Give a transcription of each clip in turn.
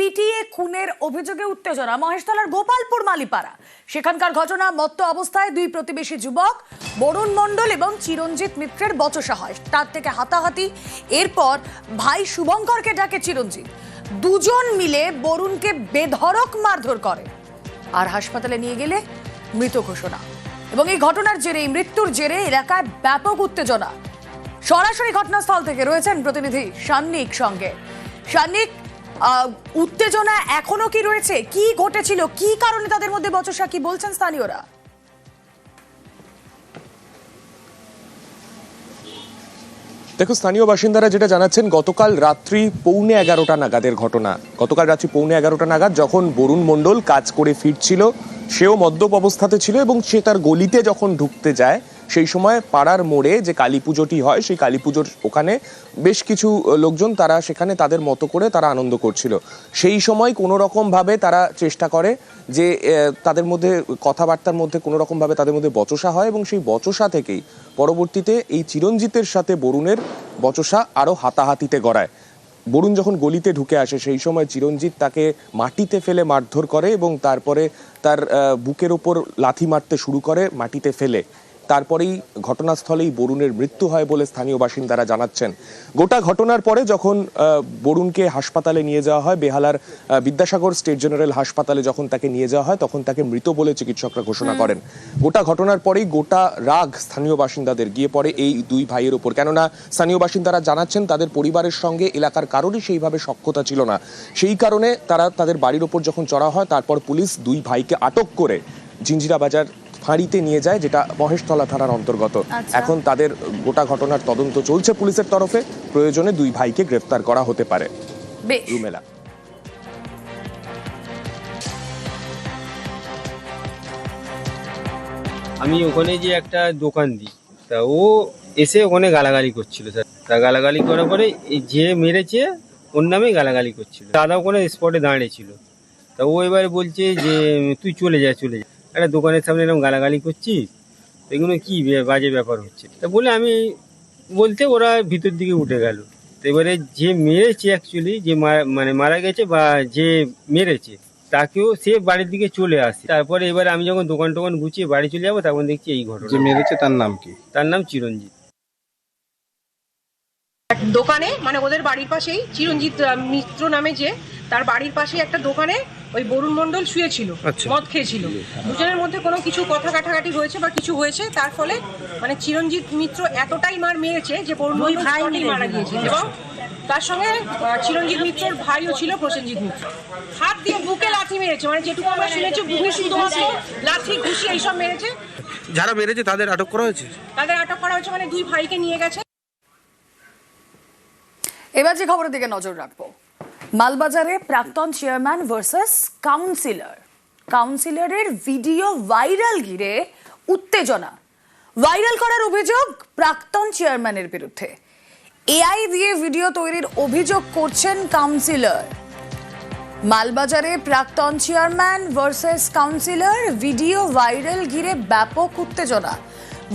PTA খুনের অভিযোগে উত্তেজনা। মহেশতলার গোপালপুর মালিপাড়া। সেখানকার ঘটনা, মত্ত অবস্থায় দুই প্রতিবেশী যুবক, বরুণ মণ্ডল এবং চিরঞ্জিত মিত্রের বচসা হয়। তার থেকে হাতাহাতি। এরপর ভাই শুভঙ্করকে ডাকে চিরঞ্জিত। দুজন মিলে বরুণকে বেধড়ক মারধর করে আর হাসপাতালে নিয়ে গেলে মৃত ঘোষণা। এবং এই ঘটনার জেরে মৃত্যুর জেরে এলাকায় ব্যাপক উত্তেজনা। সরাসরি ঘটনাস্থল থেকে রয়েছেন প্রতিনিধি সান্নিক সঙ্গে। সান্নিক উত্তেজনা এখনও কি রয়েছে? কি ঘটেছিল? কি কারণে তাদের মধ্যে বচসা? কি বলছেন স্থানীয়রা? দেখো স্থানীয় বাসিন্দারা যেটা জানাচ্ছেন, গতকাল রাত্রি পৌনে এগারোটা নাগাদের ঘটনা। গতকাল রাত্রি পৌনে এগারোটা নাগাদ যখন বরুণ মণ্ডল কাজ করে ফিরছিল, সেও মদ্যপ অবস্থাতে ছিল এবং সে তার গলিতে যখন ঢুকতে যায় সেই সময় পাড়ার মোড়ে যে কালী পুজোটি হয়, সেই কালী পুজোর ওখানে বেশ কিছু লোকজন তারা সেখানে তাদের মতো করে তারা আনন্দ করছিল। সেই সময় কোনো রকমভাবে তারা চেষ্টা করে যে তাদের মধ্যে কথাবার্তার মধ্যে কোনো রকমভাবে তাদের মধ্যে বচসা হয় এবং সেই বচসা থেকেই পরবর্তীতে এই চিরঞ্জিতের সাথে বরুণের বচসা আরও হাতাহাতিতে গড়ায়। বরুণ যখন গলিতে ঢুকে আসে, সেই সময় চিরঞ্জিত তাকে মাটিতে ফেলে মারধর করে এবং তারপরে তার বুকের ওপর লাথি মারতে শুরু করে মাটিতে ফেলে। তারপরেই ঘটনাস্থলেই বরুণের মৃত্যু হয় বলে স্থানীয় বাসিন্দারা জানাচ্ছেন। গোটা ঘটনার পরে যখন বরুণকে হাসপাতালে নিয়ে যাওয়া হয় বেহালার বিদ্যাসাগর স্টেট জেনারেল হাসপাতালে যখন তাকে নিয়ে যাওয়া হয় তখন তাকে মৃত বলে চিকিৎসকরা ঘোষণা করেন। গোটা ঘটনার পরেই গোটা রাগ স্থানীয় বাসিন্দাদের গিয়ে পড়ে এই দুই ভাইয়ের ওপর কেননা স্থানীয় বাসিন্দারা জানাচ্ছেন তাদের পরিবারের সঙ্গে এলাকার কারোরই সেইভাবে সক্ষতা ছিল না। সেই কারণে তারা তাদের বাড়ির ওপর যখন চড়া হয় তারপর পুলিশ দুই ভাইকে আটক করে জিঞ্জিরা বাজার ফাঁড়িতে নিয়ে যায় যেটা মহেশতলা থানার অন্তর্গত। আচ্ছা। এখন তাদের গোটা ঘটনার তদন্ত চলছে পুলিশের তরফে। প্রয়োজনে দুই ভাইকে গ্রেফতার করা হতে পারে। বেশ। রুমেলা। আমি ওখানে যে একটা দোকান দিই তা ও এসে ওখানে গালাগালি করছিল স্যার। তা গালাগালি করার পরে এই যে মেরেছে ওর নামে গালাগালি করছিল। দাদা ওখানে স্পটে দাঁড়িয়ে ছিল। তা ও এবার বলছে যে তুই চলে যা চলে যা। একটা দোকানের সামনে এরকম গালাগালি করছিস? এগুলো কি বাজে ব্যাপার হচ্ছে? তা বলে আমি বলতে ওরা ভিতর দিকে উঠে গেল। তো এবারে যে মেরেছে অ্যাকচুয়ালি যে মানে মারা গেছে বা যে মেরেছে তাকেও সে বাড়ির দিকে চলে আসে। তারপরে এবারে আমি যখন দোকান টোকান গুছিয়ে বাড়ি চলে যাব তখন দেখছি এই ঘটনা। যে মেরেছে তার নাম কি? তার নাম চিরঞ্জিত। দোকানে মানে ওদের বাড়ির পাশেই চিরঞ্জিত মিত্র নামে যে তার বাড়ির পাশে একটা দোকানে ওই বরুণ মণ্ডল শুয়েছিল মদ খেয়েছিল। দুজনের মধ্যে কোনো কিছু কথা কাটাকাটি হয়েছে বা কিছু হয়েছে তার ফলে মানে চিরঞ্জিত মিত্র এতটাই মার মেরেছে যে বরুণ মণ্ডল মারা গিয়েছে এবং তার সঙ্গে চিরঞ্জিত মিত্রর ভাইও ছিল প্রসেনজিৎ মিত্র। হাত দিয়ে বুকে লাথি মেরেছে মানে যেটুকু আমরা শুনেছি বুকে শুধুমাত্র লাথি ঘুষি এইসব মেরেছে। যারা মেরেছে তাদের আটক করা হয়েছে? তাদের আটক করা হয়েছে মানে দুই ভাইকে নিয়ে গেছে। এবার যে খবরের দিকে নজর রাখব। মালবাজারে প্রাক্তন চেয়ারম্যান ভার্সাস কাউন্সিলর। কাউন্সিলরের ভিডিও ভাইরাল ঘিরে উত্তেজনা। ভাইরাল করার অভিযোগ প্রাক্তন চেয়ারম্যানের বিরুদ্ধে। এআই দিয়ে ভিডিও তৈরির অভিযোগ করছেন কাউন্সিলর। মালবাজারে প্রাক্তন chairman versus councillor video viral ঘিরে ব্যাপক উত্তেজনা।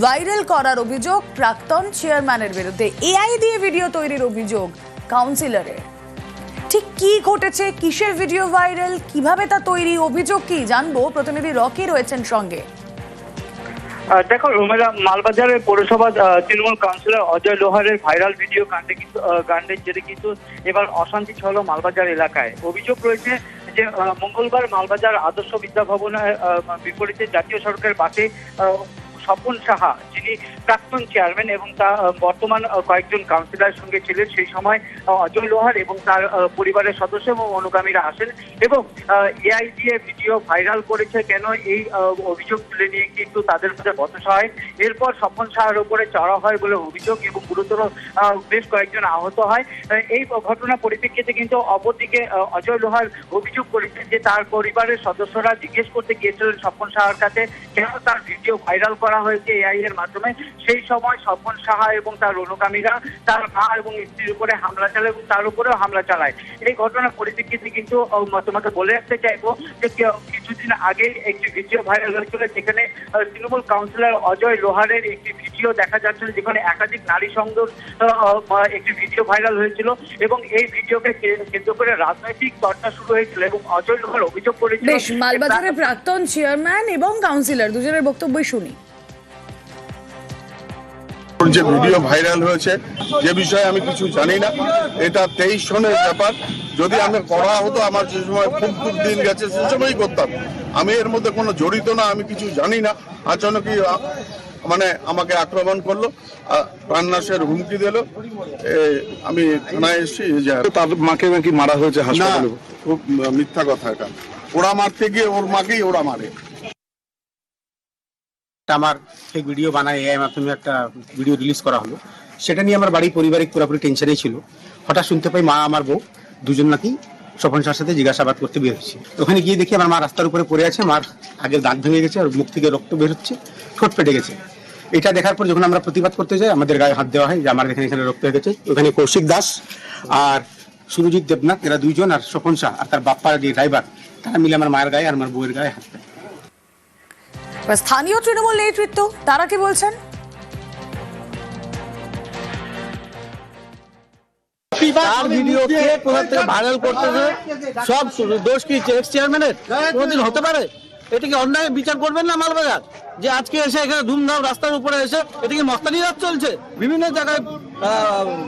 ভাইরাল করার অভিযোগ প্রাক্তন চেয়ারম্যানের বিরুদ্ধে। এআই দিয়ে ভিডিও তৈরির অভিযোগ কাউন্সিলরের। ঠিক কি ঘটেছে? কিসের ভিডিও ভাইরাল কীভাবে তা তৈরি? অভিযোগ কি? জানব। প্রতিনিধি রকি রয়েছেন সঙ্গে। দেখো রুমেলা মালবাজারের পৌরসভা তৃণমূল কাউন্সিলর অজয় লোহারের ভাইরাল ভিডিও কাণ্ডে কিন্তু কাণ্ডের জেরে কিন্তু এবার অশান্তি ছড়ালো মালবাজার এলাকায়। অভিযোগ রয়েছে যে মঙ্গলবার মালবাজার আদর্শ বিদ্যা ভবনের বিপরীতে জাতীয় সড়কের আহ, স্বপন সাহা, যিনি প্রাক্তন চেয়ারম্যান এবং তা বর্তমান কয়েকজন কাউন্সিলরের সঙ্গে ছিলেন, সেই সময় অজয় লোহার এবং তার পরিবারের সদস্য এবং অনুগামীরা আসেন এবং এআই দিয়ে ভিডিও ভাইরাল করেছে কেন এই অভিযোগ তুলে নিয়ে কিন্তু তাদের মধ্যে বচসা হয়। এরপর স্বপন সাহার উপরে চড়া হয় বলে অভিযোগ এবং গুরুতর বেশ কয়েকজন আহত হয়। এই ঘটনা পরিপ্রেক্ষিতে কিন্তু অপরদিকে অজয় লোহার অভিযোগ করেছেন যে তার পরিবারের সদস্যরা জিজ্ঞেস করতে গিয়েছিলেন স্বপন সাহার কাছে, কেন তার ভিডিও ভাইরাল করা করা হয়েছে এআই এর মাধ্যমে। সেই সময় স্বপন সাহা এবং তার অনুগামীরা তার মা এবং স্ত্রীর উপরে হামলা চালায় এবং তার উপরেও হামলা চালায়। এই ঘটনার পরিপ্রেক্ষিতে কিন্তু তোমাকে বলে রাখতে চাইব যে কিছুদিন আগে একটি ভিডিও ভাইরাল হয়েছিল যেখানে তৃণমূল কাউন্সিলর অজয় লোহারের একটি ভিডিও দেখা যাচ্ছিল যেখানে একাধিক নারী সংযোগ একটি ভিডিও ভাইরাল হয়েছিল এবং এই ভিডিওকে কেন্দ্র করে রাজনৈতিক চর্চা শুরু হয়েছিল এবং অজয় লোহার অভিযোগ করেছিল মালবাজারের প্রাক্তন- প্রাক্তন চেয়ারম্যান এবং কাউন্সিলর দুজনের বক্তব্যই শুনি। যে ভিডিও ভাইরাল হয়েছে যে বিষয়ে আমি কিছু জানি না। এটা তেইশ সনের ব্যাপার। যদি আমি করা হতো আমার যে সময় খুব খুব দিন গেছে সে সময়ই করতাম। আমি এর মধ্যে কোনো জড়িত না আমি কিছু জানি না। আচানকই মানে আমাকে আক্রমণ করল প্রাণনাশের হুমকি দিল। আমি থানায় এসেছি তার মাকে নাকি মারা হয়েছে হাসপাতালে? খুব মিথ্যা কথা এটা। ওরা মারতে গিয়ে ওর মাকেই ওরা মারে। একটা আমার সেই ভিডিও বানায়, এআই মাধ্যমে একটা ভিডিও রিলিজ করা হলো। সেটা নিয়ে আমার বাড়ির পারিবারিক পুরোপুরি টেনশনেই ছিল। হঠাৎ শুনতে পাই মা, আমার বউ দুজন নাকি স্বপন সার সাথে জিজ্ঞাসাবাদ করতে বের হচ্ছে। ওখানে গিয়ে দেখি আমার মা রাস্তার উপরে পড়ে আছে, মার আগের দাঁত ভেঙে গেছে আর মুখ থেকে রক্ত বের হচ্ছে, ঠোঁট ফেটে গেছে। এটা দেখার পর যখন আমরা প্রতিবাদ করতে যাই, আমাদের গায়ে হাত দেওয়া হয় যে আমার এখানে এখানে রক্ত হয়ে গেছে। ওখানে কৌশিক দাস আর সুরজিৎ দেবনাথ, এরা দুইজন আর স্বপন শাহ আর তার বাপ্পা যে ড্রাইভার তারা মিলে আমার মায়ের গায়ে আর আমার বউয়ের গায়ে হাত স্থানীয় তৃণমূল নেতৃত্ব তারা কি বলছেন? তার ভিডিও কে কোথা থেকে ভাইরাল করতেছে। সব দোষ কি এক্স চেয়ারম্যানের কোনোদিন হতে পারে? এটা অন্যায় বিচার করবেন না মালবাজার? যে আজকে এসে এখানে ধুমধাম রাস্তার উপরে এসে মস্তানি রাত চলছে? বিভিন্ন জায়গায়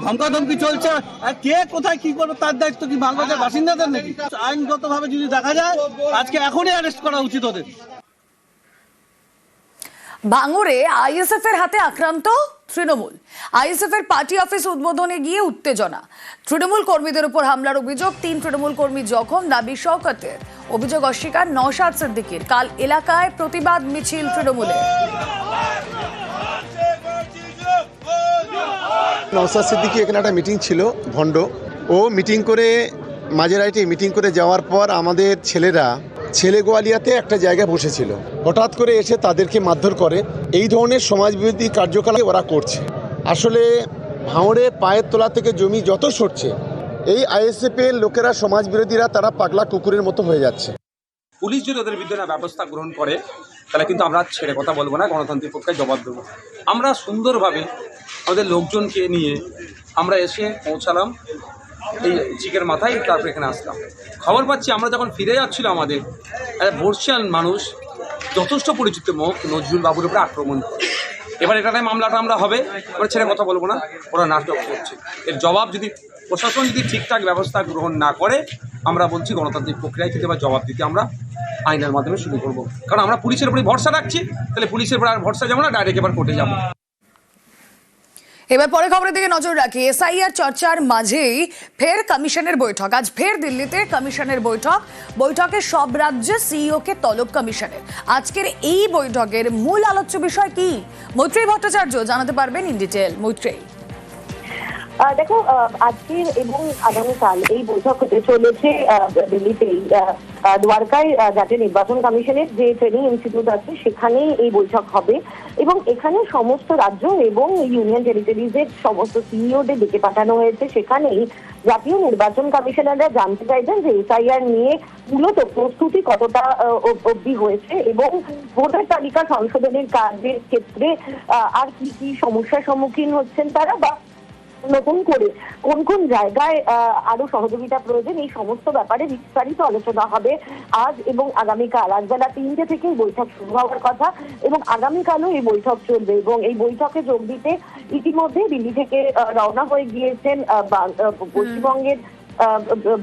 ধমকাধমকি চলছে। আর কে কোথায় কি করবে তার দায়িত্ব কি মালবাজার বাসিন্দাদের নাকি? আইনগত ভাবে যদি দেখা যায় আজকে এখনই অ্যারেস্ট করা উচিত ওদের। ভাঙড়ে আইএসএফ এর হাতে আক্রান্ত তৃণমূল। আইএসএফ এর পার্টি অফিস উদ্বোধনে গিয়ে উত্তেজনা। তৃণমূল কর্মীদের উপর হামলার অভিযোগ, তিন তৃণমূল কর্মী জখম দাবি শওকতের। অভিযোগ অস্বীকার নওশাদ সিদ্দিকির। কাল এলাকায় প্রতিবাদ মিছিল তৃণমূলের নওসাদ সিদ্দিকি, এখানে একটা মিটিং ছিল, ভণ্ড। ও মিটিং করে মাঝেরাইটে মিটিং করে যাওয়ার পর আমাদের ছেলেরা ছেলে গোয়ালিয়াতে একটা জায়গায় বসেছিল। হঠাৎ করে এসে তাদেরকে মারধর করে। এই ধরনের সমাজবিরোধী কার্যকলাপ ওরা করছে। আসলে ভাঁড়ে পায়ের তোলা থেকে জমি যত সরছে, এই আইএসএফের লোকেরা সমাজবিরোধীরা তারা পাগলা কুকুরের মতো হয়ে যাচ্ছে। পুলিশ যদি ওদের বিরুদ্ধে ব্যবস্থা গ্রহণ করে, তাহলে কিন্তু আমরা ছেড়ে কথা বলব না, গণতান্ত্রিক পক্ষে জবাব দেবো। আমরা সুন্দরভাবে আমাদের লোকজনকে নিয়ে আমরা এসে পৌঁছালাম। এই চিকের মাথায় তারপর এখানে আসলাম। খবর পাচ্ছি, আমরা যখন ফিরে যাচ্ছিল আমাদের বর্ষিয়ান মানুষ, যথেষ্ট পরিচিত মুখ, নজরুল বাবুর উপরে আক্রমণ করে। এবার এটাতে মামলাটা আমরা হবে ওরা ছেড়ে কথা বলব না, ওরা নাটক করছে। এর জবাব যদি প্রশাসন যদি ঠিকঠাক ব্যবস্থা গ্রহণ না করে, আমরা বলছি গণতান্ত্রিক প্রক্রিয়ায় কিন্তু এবার জবাব দিতে আমরা আইনের মাধ্যমে শুরু করব। কারণ আমরা পুলিশের উপরে ভরসা রাখছি, তাহলে পুলিশের উপরে আর ভরসা যাব না ডাইরেক্ট এবার কোর্টে যাব। এবার পরে খবরের দিকে নজর রাখি। এসআইআর চর্চার মাঝেই ফের কমিশনের বৈঠক। আজ ফের দিল্লিতে কমিশনের বৈঠক। বৈঠকে সব রাজ্যে সিইওকে তলব কমিশনের। আজকের এই বৈঠকের মূল আলোচ্য বিষয় কি? মৈত্রী ভট্টাচার্য জানাতে পারবেন ইন ডিটেল। মৈত্রী দেখো আজকের এবং আগামীকাল এই বৈঠক হতে চলেছে দিল্লিতেই। দ্বারকায় জাতীয় নির্বাচন কমিশনের যে ট্রেনিং ইনস্টিটিউট আছে, সেখানেই এই বৈঠক হবে। এবং এখানে সমস্ত রাজ্য এবং ইউনিয়ন টেরিটরিজের সমস্ত সিইওদের ডেকে পাঠানো হয়েছে। সেখানেই জাতীয় নির্বাচন কমিশনাররা জানতে চাইছেন যে এসআইআর নিয়ে মূলত প্রস্তুতি কতটা অবধি হয়েছে এবং ভোটার তালিকা সংশোধনের কাজের ক্ষেত্রে আর কি কি সমস্যার সম্মুখীন হচ্ছেন তারা বা নতুন করে কোন কোন জায়গায় আরও সহযোগিতা প্রয়োজন, এই সমস্ত ব্যাপারে বিস্তারিত আলোচনা হবে আজ এবং আগামীকাল। আজ বেলা তিনটে থেকে বৈঠক শুরু হওয়ার কথা এবং আগামীকালও এই বৈঠক চলবে এবং এই বৈঠকে যোগ দিতে ইতিমধ্যে দিল্লি থেকে রওনা হয়ে গিয়েছেন পশ্চিমবঙ্গের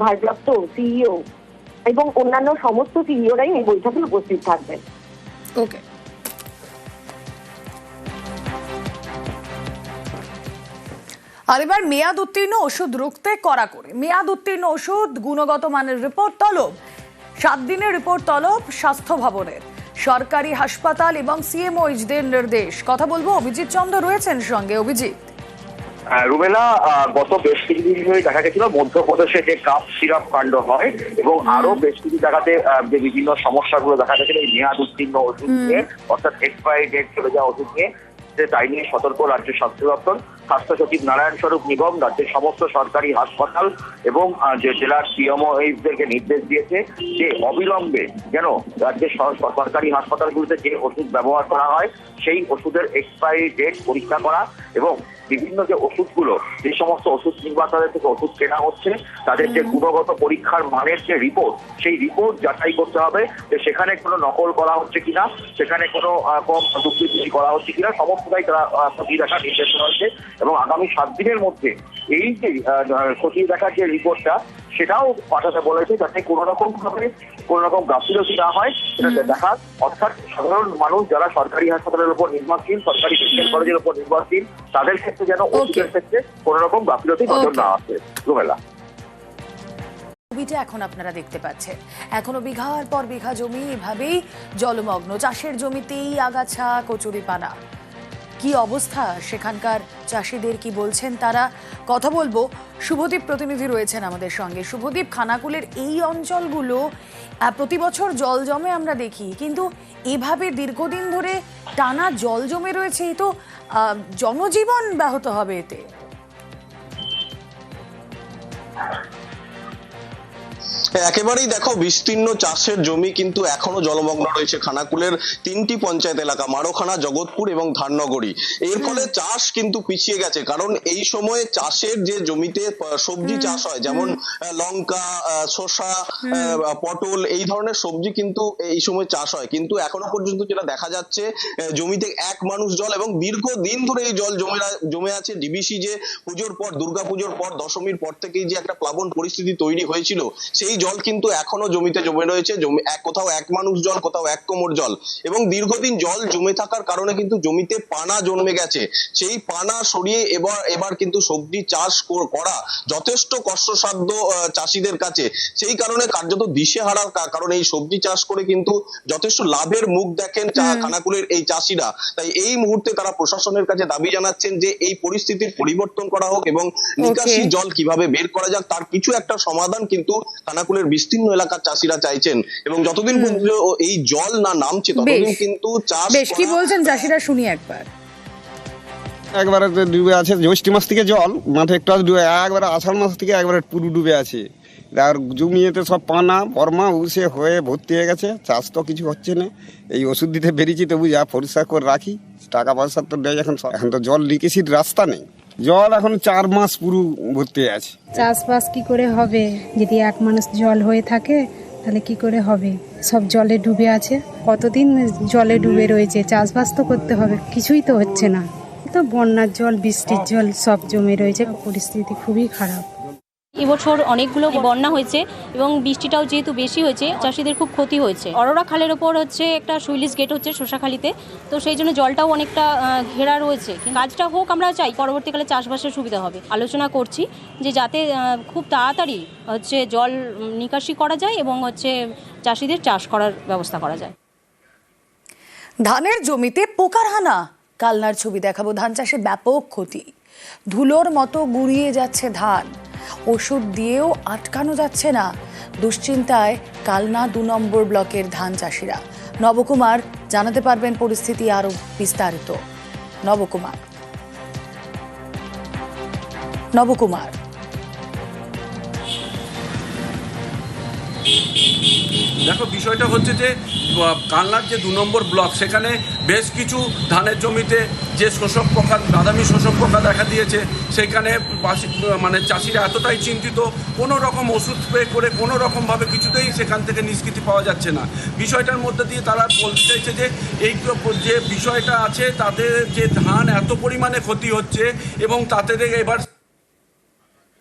ভারপ্রাপ্ত সিইও এবং অন্যান্য সমস্ত সিইওরাই এই বৈঠকে উপস্থিত থাকবেন। ওকে আর এবার মেয়াদ উত্তীর্ণ ওষুধ রুখতে করা করে। মেয়াদ উত্তীর্ণ ওষুধ গুণগত মানের রিপোর্ট তলব। সাত দিনের রিপোর্ট তলব স্বাস্থ্য ভবনের। সরকারি হাসপাতাল এবং সিএমওইচদের নির্দেশ। কথা বলব অভিজিৎ চন্দ্র রয়েছেন সঙ্গে। অভিজিৎ। আহ, গত বেশ কিছুদিন ধরে দেখা গেছিল মধ্যপ্রদেশে যে কাপ সিরাপ কাণ্ড হয় এবং আরও বেশ কিছু জায়গাতে যে বিভিন্ন সমস্যাগুলো দেখা গেছিল এই মেয়াদ উত্তীর্ণ ওষুধ নিয়ে অর্থাৎ এক্সপায়ারি ডেট চলে যাওয়া ওষুধ নিয়ে যে তাই নিয়ে সতর্ক রাজ্য স্বাস্থ্য দপ্তর। স্বাস্থ্য সচিব নারায়ণ স্বরূপ নিগম, রাজ্যের সমস্ত সরকারি হাসপাতাল এবং যে জেলার পিএমওদেরকে নির্দেশ দিয়েছে যে অবিলম্বে যেন রাজ্যের সর- সরকারি হাসপাতালগুলিতে যে ওষুধ ব্যবহার করা হয়, সেই ওষুধের এক্সপায়ারি ডেট পরীক্ষা করা এবং বিভিন্ন যে ওষুধগুলো যে সমস্ত ওষুধ নির্মাতাদের থেকে ওষুধ কেনা হচ্ছে তাদের যে গুণগত পরীক্ষার মানের যে রিপোর্ট সেই রিপোর্ট যাচাই করতে হবে যে সেখানে কোনো নকল করা হচ্ছে কিনা সেখানে কোনো কম দুর্নীতি করা হচ্ছে কিনা সমস্তটাই তারা খতিয়ে দেখার নির্দেশনা হচ্ছে এবং আগামী সাত দিনের মধ্যে এই যে খতিয়ে দেখার যে রিপোর্টটা সেটাও পাঠাতে বলেছে যাতে কোনো রকম ভাবে কোনো রকম গাফিলতি না হয় সেটা দেখা অর্থাৎ সাধারণ মানুষ যারা সরকারি হাসপাতালের উপর নির্ভরশীল সরকারি মেডিকেল কলেজের উপর নির্ভরশীল তাদের ক্ষেত্রে যেন ওষুধের ক্ষেত্রে কোনো রকম গাফিলতি নজর না আসে। রুমেলা ছবিটা এখন আপনারা দেখতে পাচ্ছেন। এখনও বিঘার পর বিঘা জমি এভাবেই জলমগ্ন। চাষের জমিতেই আগাছা কচুরিপানা। কি অবস্থা? সেখানকার চাষিদের কি বলছেন তারা? কথা বলব। শুভদীপ প্রতিনিধি রয়েছেন আমাদের সঙ্গে। শুভদীপ, খানাকুলের এই অঞ্চলগুলো প্রতি বছর জল জমে আমরা দেখি, কিন্তু এভাবে দীর্ঘদিন ধরে টানা জল জমে রয়েছে তো জনজীবন ব্যাহত হবে এতে। একেবারেই দেখো বিস্তীর্ণ চাষের জমি কিন্তু এখনও জলমগ্ন রয়েছে খানাকুলের তিনটি পঞ্চায়েত এলাকা মারোখানা জগৎপুর এবং ধাননগরী। এর ফলে চাষ কিন্তু পিছিয়ে গেছে কারণ এই সময়ে চাষের যে জমিতে সবজি চাষ হয় যেমন লঙ্কা শসা পটল এই ধরনের সবজি কিন্তু এই সময় চাষ হয়। কিন্তু এখনও পর্যন্ত যেটা দেখা যাচ্ছে জমিতে এক মানুষ জল এবং দীর্ঘদিন ধরে এই জল জমে জমে আছে। ডিবিসি যে পুজোর পর দুর্গাপুজোর পর দশমীর পর থেকেই যে একটা প্লাবন পরিস্থিতি তৈরি হয়েছিল সেই জল কিন্তু এখনও জমিতে জমে রয়েছে। জমি এক কোথাও এক মানুষ জল কোথাও এক কোমর জল। এবং দীর্ঘদিন জল জমে থাকার কারণে কিন্তু জমিতে পানা জন্মে গেছে। সেই পানা সরিয়ে এবার এবার কিন্তু সবজি চাষ করা যথেষ্ট কষ্টসাধ্য চাষিদের কাছে। সেই কারণে কার্যত দিশেহারার কা- কারণ এই সবজি চাষ করে কিন্তু যথেষ্ট লাভের মুখ দেখেন চা- খানাকুলের এই চাষিরা। তাই এই মুহূর্তে তারা প্রশাসনের কাছে দাবি জানাচ্ছেন যে এই পরিস্থিতির পরিবর্তন করা হোক এবং নিকাশি জল কীভাবে বের করা যাক তার কিছু একটা সমাধান কিন্তু খানাকুলের বিস্তীর্ণ এলাকার চাষিরা চাইছেন এবং যতদিন এই জল না নামছে ততদিন কিন্তু চাষ বেশ কি বলছেন চাষিরা? শুনি একবার। একবারে ডুবে আছে জ্যৈষ্ঠ মাস থেকে জল মাঠে একটু ডুবে একবারে আষাঢ় মাস থেকে একবারে পুরো ডুবে আছে। আর জমিয়েতে সব পানা বর্মা উসে হয়ে ভর্তি হয়ে গেছে চাষ তো কিছু হচ্ছে না। এই ওষুধ দিতে বেরিয়েছি তবু যা পরিষ্কার করে রাখি টাকা পয়সা তো দেয় এখন এখন তো জল নিকেশির রাস্তা নেই। জল এখন চার মাস পুরো ভর্তি আছে। চাষবাস কি করে হবে? যদি এক মানুষ জল হয়ে থাকে, তাহলে কি করে হবে? সব জলে ডুবে আছে। কতদিন জলে ডুবে রয়েছে? চাষবাস তো করতে হবে, কিছুই তো হচ্ছে না। তো বন্যার জল, বৃষ্টির জল সব জমে রয়েছে। পরিস্থিতি খুবই খারাপ। এবছর অনেকগুলো বন্যা হয়েছে এবং বৃষ্টিটাও যেহেতু বেশি হয়েছে, চাষিদের খুব ক্ষতি হয়েছে। অরোরা খালের ওপর হচ্ছে একটা সুইলিশ গেট হচ্ছে শোষাখালিতে, তো সেই জন্য জলটাও অনেকটা ঘেরা রয়েছে। কাজটা হোক আমরা চাই, পরবর্তীকালে চাষবাসের সুবিধা হবে। আলোচনা করছি যে যাতে খুব তাড়াতাড়ি হচ্ছে জল নিকাশি করা যায় এবং হচ্ছে চাষিদের চাষ করার ব্যবস্থা করা যায়। ধানের জমিতে পোকার হানা, কালনার ছবি দেখাবো। ধান চাষে ব্যাপক ক্ষতি। ধুলোর মতো গুড়িয়ে যাচ্ছে ধান। ওষুধ দিয়েও আটকানো যাচ্ছে না। দুশ্চিন্তায় কালনা দু নম্বর ব্লকের ধান চাষিরা। নবকুমার, জানাতে পারবেন পরিস্থিতি আরও বিস্তারিত। নবকুমার। নবকুমার। দেখো, বিষয়টা হচ্ছে যে কালনার যে দু নম্বর ব্লক, সেখানে বেশ কিছু ধানের জমিতে যে শোষক পোকা বাদামি শোষক পোকা দেখা দিয়েছে, সেখানে মানে চাষিরা এতটাই চিন্তিত, কোনো রকম ওষুধ স্প্রে করে কোনো রকমভাবে কিছুতেই সেখান থেকে নিষ্কৃতি পাওয়া যাচ্ছে না। বিষয়টার মধ্যে দিয়ে তারা বলতে চাইছে যে, এই যে বিষয়টা আছে তাতে যে ধান এত পরিমাণে ক্ষতি হচ্ছে এবং তাতে এবার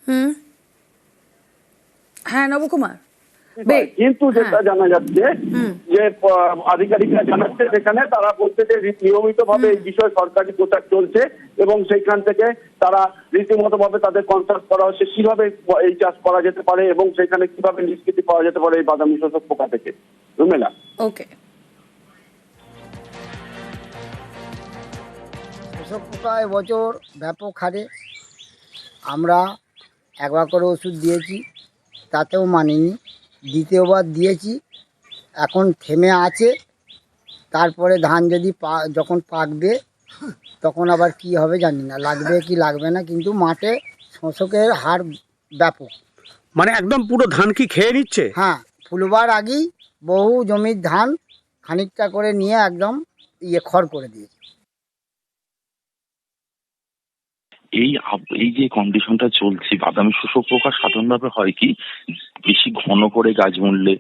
হুম? হ্যাঁ নবকুমার। কিন্তু যেটা জানা যাচ্ছে যে আধিকারিকরা জানাচ্ছে সেখানে তারা বলছে যে নিয়মিত ভাবে এই বিষয়ে সরকারি প্রচার চলছে এবং সেইখান থেকে তারা রীতিমতো ভাবে তাদের কনসার্ট করা হচ্ছে। কীভাবে এই চাষ করা যেতে পারে এবং সেখানে কীভাবে নিষ্কৃতি পাওয়া যেতে পারে এই বাদামি শোষক পোকা থেকে? রুমেলা। ওকে। শোষক পোকা এবছর ব্যাপক হারে। আমরা একবার করে ওষুধ দিয়েছি তাতেও মানেনি। দ্বিতীয়বার দিয়েছি এখন থেমে আছে। তারপরে ধান যদি পা যখন পাকবে তখন আবার কি হবে জানি না লাগবে কি লাগবে না কিন্তু মাঠে শোষকের হার ব্যাপক। মানে একদম পুরো ধান কি খেয়ে নিচ্ছে? হ্যাঁ ফুলবার আগেই বহু জমির ধান খানিকটা করে নিয়ে একদম ইয়ে খড় করে দিয়েছে। এই এই যে কন্ডিশনটা চলছে বাদামি শোষক পোকা সাধারণভাবে হয় কি বেশি ঘন করে গাছ মরলে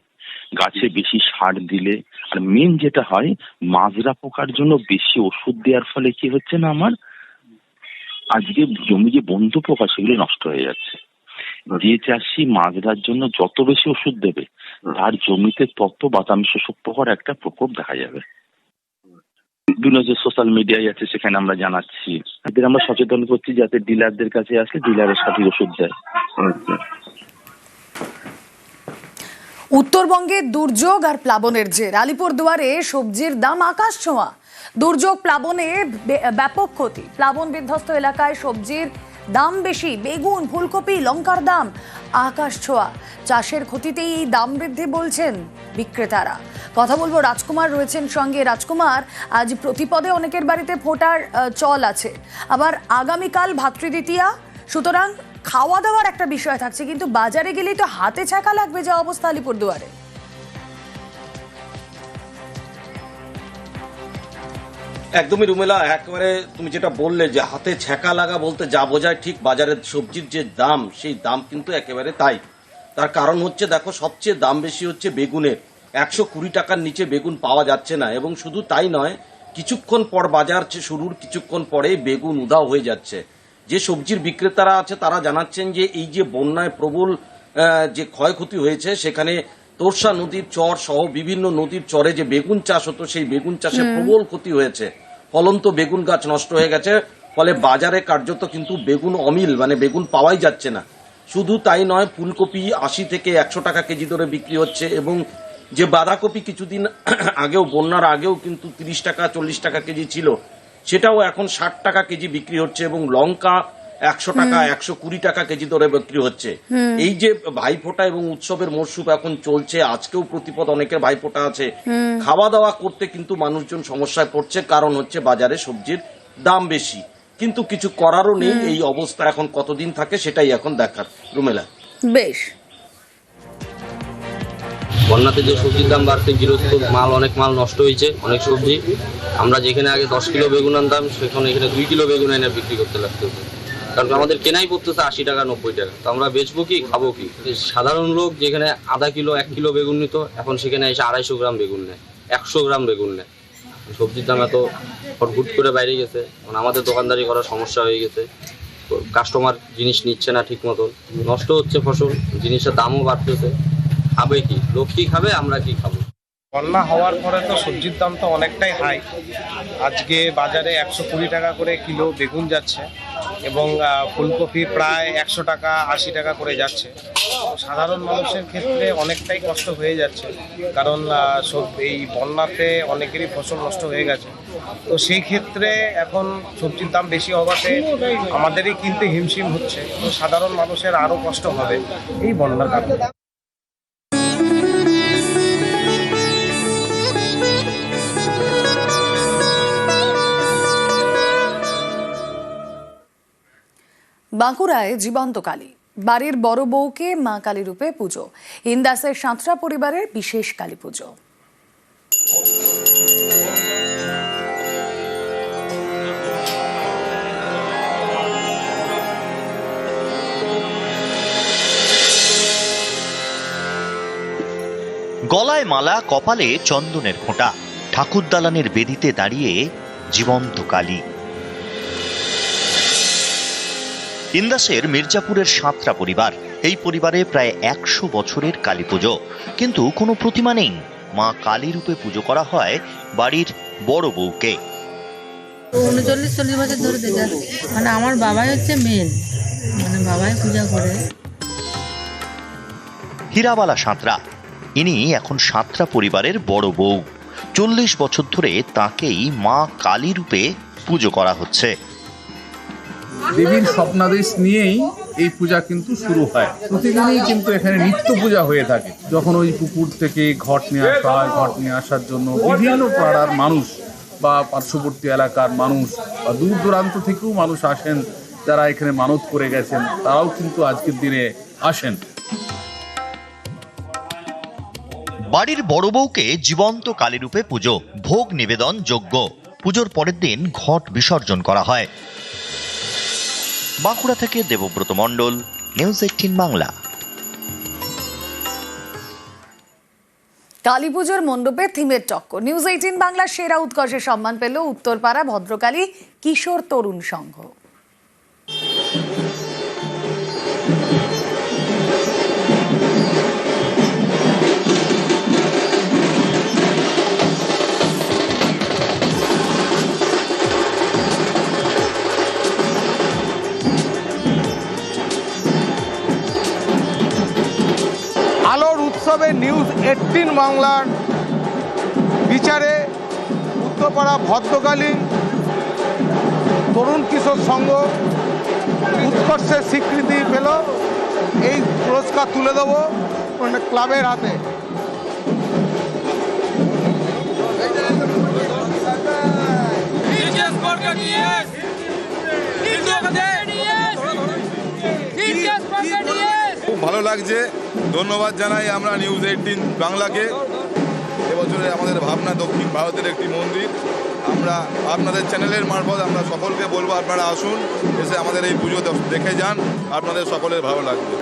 গাছে বেশি সার দিলে আর মেন যেটা হয় মাজরা পোকার জন্য বেশি ওষুধ দেওয়ার ফলে কি হচ্ছে না আমার? আজকে জমি যে বন্ধু পোকা সেগুলো নষ্ট হয়ে যাচ্ছে। যে চাষি মাজরার জন্য যত বেশি ওষুধ দেবে তার জমিতে তত বাদামি শোষক পোকার একটা প্রকোপ দেখা যাবে। বিভিন্ন যে সোশ্যাল মিডিয়ায় আছে সেখানে আমরা জানাচ্ছি। এদের আমরা সচেতন করছি যাতে ডিলারদের কাছে আসলে ডিলারের সাথে ওষুধ দেয় উত্তরবঙ্গে দুর্যোগ আর প্লাবনের জের। আলিপুরদুয়ারে সবজির দাম আকাশ ছোঁয়া। দুর্যোগ প্লাবনে ব্যাপক ক্ষতি। প্লাবন বিধ্বস্ত এলাকায় সবজির দাম বেশি, বেগুন, ফুলকপি, লঙ্কার দাম, আকাশ ছোঁয়া। চাষের ক্ষতিতেই এই দাম বৃদ্ধি বলছেন বিক্রেতারা। কথা বলব, রাজকুমার রয়েছেন সঙ্গে। রাজকুমার, আজ প্রতিপদে অনেকের বাড়িতে ফোটার চল আছে। আবার আগামীকাল ভাতৃদ্বিতীয়া। সুতরাং খাওয়া দাওয়ার একটা বিষয় থাকছে, কিন্তু বাজারে গেলেই তো হাতে ছাকা লাগবে যা অবস্থা আলিপুরদুয়ারে। একদমই রুমেলা একেবারে তুমি যেটা বললে যে হাতে ছ্যাঁকা লাগা বলতে যা বোঝায় ঠিক বাজারের সবজির যে দাম সেই দাম কিন্তু একেবারে তাই। তার কারণ হচ্ছে দেখো সবচেয়ে দাম বেশি হচ্ছে বেগুনের। একশো কুড়ি টাকার নিচে বেগুন পাওয়া যাচ্ছে না এবং শুধু তাই নয় কিছুক্ষণ পর বাজার শুরুর কিছুক্ষণ পরেই বেগুন উধাও হয়ে যাচ্ছে। যে সবজির বিক্রেতারা আছে তারা জানাচ্ছেন যে এই যে বন্যায় প্রবল যে ক্ষয়ক্ষতি হয়েছে সেখানে তোরসা নদীর চর সহ বিভিন্ন নদীর চরে যে বেগুন চাষ হতো সেই বেগুন চাষে প্রবল ক্ষতি হয়েছে। ফলন্ত বেগুন গাছ নষ্ট হয়ে গেছে, ফলে বাজারে কার্যত কিন্তু বেগুন অমিল মানে বেগুন পাওয়াই যাচ্ছে না। শুধু তাই নয়, ফুলকপি আশি থেকে একশো টাকা কেজি ধরে বিক্রি হচ্ছে এবং যে বাঁধাকপি কিছুদিন আগেও, বন্যার আগেও কিন্তু তিরিশ টাকা, চল্লিশ টাকা কেজি ছিল, সেটাও এখন ষাট টাকা কেজি বিক্রি হচ্ছে এবং লঙ্কা একশো টাকা একশো কুড়ি টাকা কেজি দরে বিক্রি হচ্ছে। এই যে ভাইফোঁটা এবং উৎসবের মরশুম এখন চলছে আজকেও প্রতিপদ অনেকের ভাইফোঁটা আছে। খাওয়া দাওয়া করতে কিন্তু মানুষজন সমস্যায় পড়ছে কারণ হচ্ছে বাজারে সবজির দাম বেশি। কিন্তু কিছু করারও নেই এই অবস্থা এখন কতদিন থাকে সেটাই এখন দেখার। রুমেলা। বেশ। বন্যাতে যে সবজির দাম বাড়ছে গৃহস্থ মাল অনেক মাল নষ্ট হয়েছে অনেক সবজি। আমরা যেখানে আগে দশ কিলো বেগুন আনতাম সেখানে এখানে দুই কিলো বেগুন এনে বিক্রি করতে লাগতেছে কারণ আমাদের কেনাই পড়তেছে আশি টাকা, নব্বই টাকা। তো আমরা বেচবো কি, খাব কি? সাধারণ লোক যেখানে আধা কিলো, এক কিলো বেগুন নিত, এখন সেখানে এসে আড়াইশো গ্রাম বেগুন নেয়, একশো গ্রাম বেগুন নেয়। সবজির দাম এত হুট করে বাইরে গেছে। মানে আমাদের দোকানদারি করার সমস্যা হয়ে গেছে। কাস্টমার জিনিস নিচ্ছে না ঠিক মতন। নষ্ট হচ্ছে ফসল, জিনিসের দামও বাড়তেছে। খাবে কি? লোক কি খাবে, আমরা কি খাব? বন্যা হওয়ার পরে তো সবজির দাম তো অনেকটাই হাই আজকে বাজারে একশো কুড়ি টাকা করে কিলো বেগুন যাচ্ছে। এবং ফুলকপি প্রায় একশো টাকা, আশি টাকা করে যাচ্ছে। সাধারণ মানুষের ক্ষেত্রে অনেকটাই কষ্ট হয়ে যাচ্ছে। কারণ সব এই বন্যাতে অনেকেরই ফসল নষ্ট হয়ে গেছে। তো সেই ক্ষেত্রে এখন সবজির দাম বেশি হওয়াতে আমাদেরই কিনতে হিমশিম হচ্ছে। তো সাধারণ মানুষের আরও কষ্ট হবে এই বন্যার কারণে। বাঁকুড়ায় জীবন্ত কালী বাড়ির বড় বউকে মা কালী রূপে পুজো। ইন্দাসের সাঁতরা পরিবারের বিশেষ কালী পুজো। গলায় মালা, কপালে চন্দনের খোঁটা ঠাকুর দালানের বেদিতে দাঁড়িয়ে জীবন্ত কালী। ইন্দাসের মির্জাপুরের সাঁতরা পরিবার। এই পরিবারে প্রায় একশো বছরের কালী পুজো। কিন্তু কোনো প্রতিমা নেই। মা কালী রূপে পুজো করা হয় বাড়ির বড় বউকে। উনচল্লিশ চল্লিশ বছর ধরে দেখে আসছি। মানে আমার বাবাই হচ্ছে মেন মানে বাবাই পূজা করে। হীরাবালা সাঁতরা। ইনি এখন সাঁতরা পরিবারের বড় বউ। চল্লিশ বছর ধরে তাকেই মা কালী রূপে পুজো করা হচ্ছে। দেবীর স্বপ্নাদেশ নিয়েই এই পূজা কিন্তু শুরু হয়। প্রতিদিনই কিন্তু এখানে নিত্য পূজা হয়ে থাকে। যখন ওই পুকুর থেকে ঘট নিয়ে আসা হয়, ঘট নিয়ে আসার জন্য বিভিন্ন পাড়ার মানুষ বা পার্শ্ববর্তী এলাকার মানুষ বা দূর দূরান্ত থেকেও মানুষ আসেন। যারা এখানে মানত করে গেছেন, তারাও কিন্তু আজকের দিনে আসেন। বাড়ির বড় বউকে জীবন্ত কালীরূপে পুজো, ভোগ নিবেদন যোগ্য। পুজোর পরের দিন ঘট বিসর্জন করা হয়। বাঁকুড়া থেকে দেবব্রত মণ্ডল নিউজ এইটিন বাংলা। কালী পুজোর মণ্ডপে থিমের টক্কর। নিউজ এইটিন বাংলার সেরা উৎকর্ষে সম্মান পেল উত্তরপাড়া ভদ্রকালী কিশোর তরুণ সংঘ। উৎসবে নিউজ এইটিন বাংলার বিচারে উত্তরপাড়া ভদ্রকালীন তরুণ কিশোর সংঘ উৎকর্ষের স্বীকৃতি পেল। এই পুরস্কার তুলে দেবো। মানে ক্লাবের হাতে। ভালো লাগছে। ধন্যবাদ জানাই আমরা নিউজ এইটিন বাংলাকে। এবছরে আমাদের ভাবনা দক্ষিণ ভারতের একটি মন্দির। আমরা আপনাদের চ্যানেলের মারফত আমরা সকলকে বলব, আপনারা আসুন, এসে আমাদের এই পুজো দেখে যান। আপনাদের সকলের ভালো লাগবে।